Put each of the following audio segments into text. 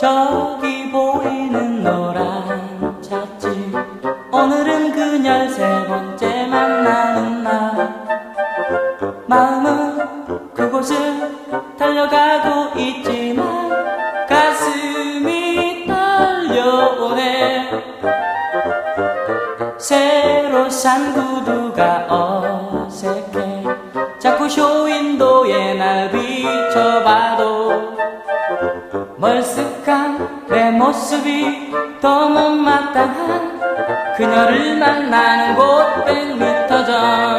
저기 보이는 노란 차지 오늘은 그녀를 세 번째 만나는 날. 마음은 그곳을 달려가고 있지만 가슴이 떨려오네. 새로 산 구두가 어색해. 자꾸 쇼윈도에 날 비춰봐도 멀쓱한 내 모습이 더 못마땅한 그녀를 만나는 곳 100m 전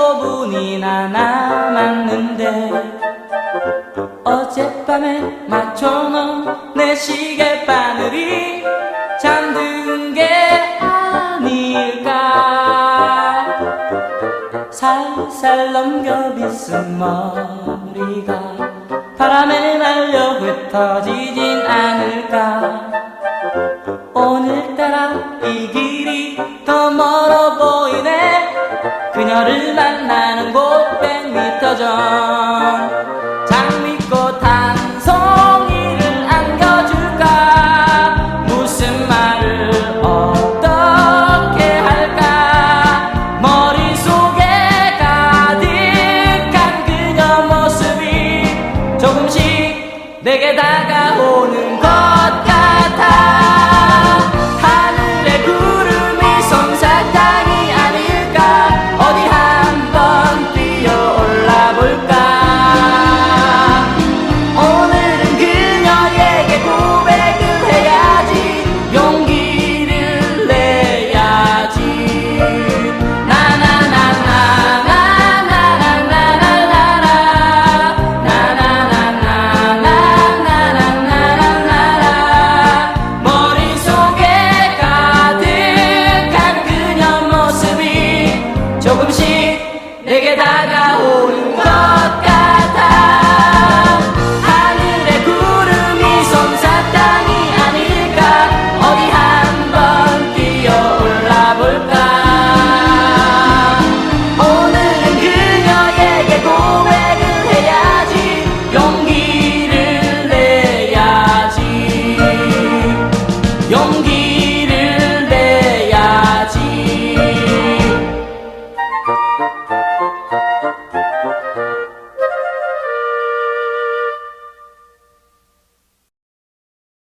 5분이나 남았는데 어젯밤에 맞춰 놓내 시계 바늘이 잠든 게 아닐까? 살살 넘겨 빗은 머리가 바람에 날려 흩어지진 않을까? 오늘따라 이 길이 더 멀어보 그녀를 만나는 곳 100m 전. 장미꽃 한 송이를 안겨줄까? 무슨 말을 어떻게 할까? 머릿속에 가득한 그녀 모습이 조금씩 내게 다가오는 것 같아.